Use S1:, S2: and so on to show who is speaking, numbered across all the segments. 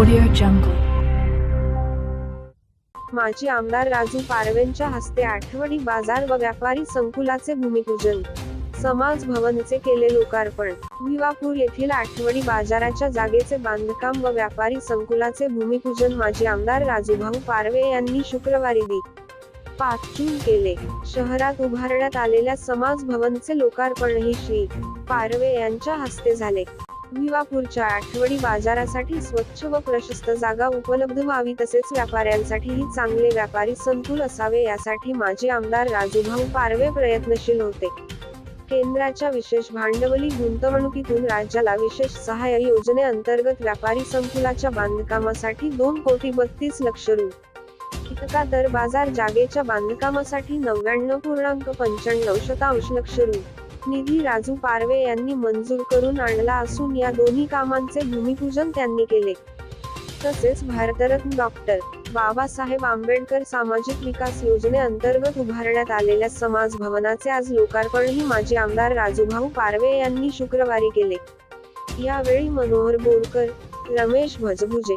S1: Audio जंगल माजी आमदार राजू पारवेंच्या हस्ते आठवडी बाजार व व्यापारी संकुलाचे भूमिपूजन. समाज भवनचे केले लोकार्पण. विवापूर येथील आठवडी बाजाराच्या जागेचे बांधकाम व व्यापारी संकुलाचे भूमिपूजन माजी आमदार राजूभाऊ पारवे यांनी शुक्रवारी दि. पाच जून केले. शहरात उभारण्यात आलेल्या समाज भवनचे लोकार्पणही श्री. पारवे यांच्या हस्ते झाले. भिवापूरच्या आठवडी बाजारासाठी स्वच्छ व प्रशस्त जागा उपलब्ध व्हावी तसेच व्यापाऱ्यांसाठीही चांगले व्यापारी संकुल असावे यासाठी माजी आमदार राजूभाऊ पारवे प्रयत्नशील होते. केंद्राच्या विशेष भांडवली गुंतवणुकीतून राज्याला विशेष सहाय्य योजनेअंतर्गत व्यापारी संकुलाच्या बांधकामासाठी दोन कोटी बत्तीस लक्ष रु. इतका तर बाजार जागेच्या बांधकामासाठी नव्याण्णव पूर्णांक पंच्याण्णव शतांश लक्ष रु. निधी राजू पारवे यांनी मंजूर करून आणला असून या दोन्ही कामांचे भूमिपूजन त्यांनी केले. तसेच भारतरत्न डॉक्टर बाबासाहेब आंबेडकर सामाजिक विकास योजनेअंतर्गत उभारण्यात आलेल्या समाज भवनाचे आज लोकार्पणही माजी आमदार राजूभाऊ पारवे यांनी शुक्रवारी केले. यावेळी मनोहर बोरकर रमेश भजभुजे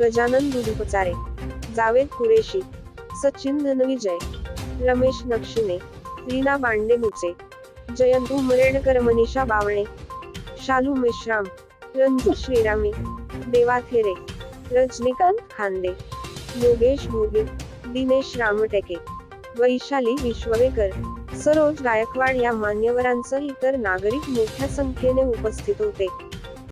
S1: गजानन दुधपचारे जावेद कुरेशी सचिन धनविजय रमेश नक्षिने रीना बांडेबुचे जयंत उमरेडकर मनीषा बावणे शालू मेश्राम रंजू श्रीरामे देवा थेरे रजनीकांत खांदे योगेश भोगे दिनेश रामटेके वैशाली विश्ववेकर सरोज गायकवाड या मान्यवरांसह इतर नागरिक मोठ्या संख्येने उपस्थित होते.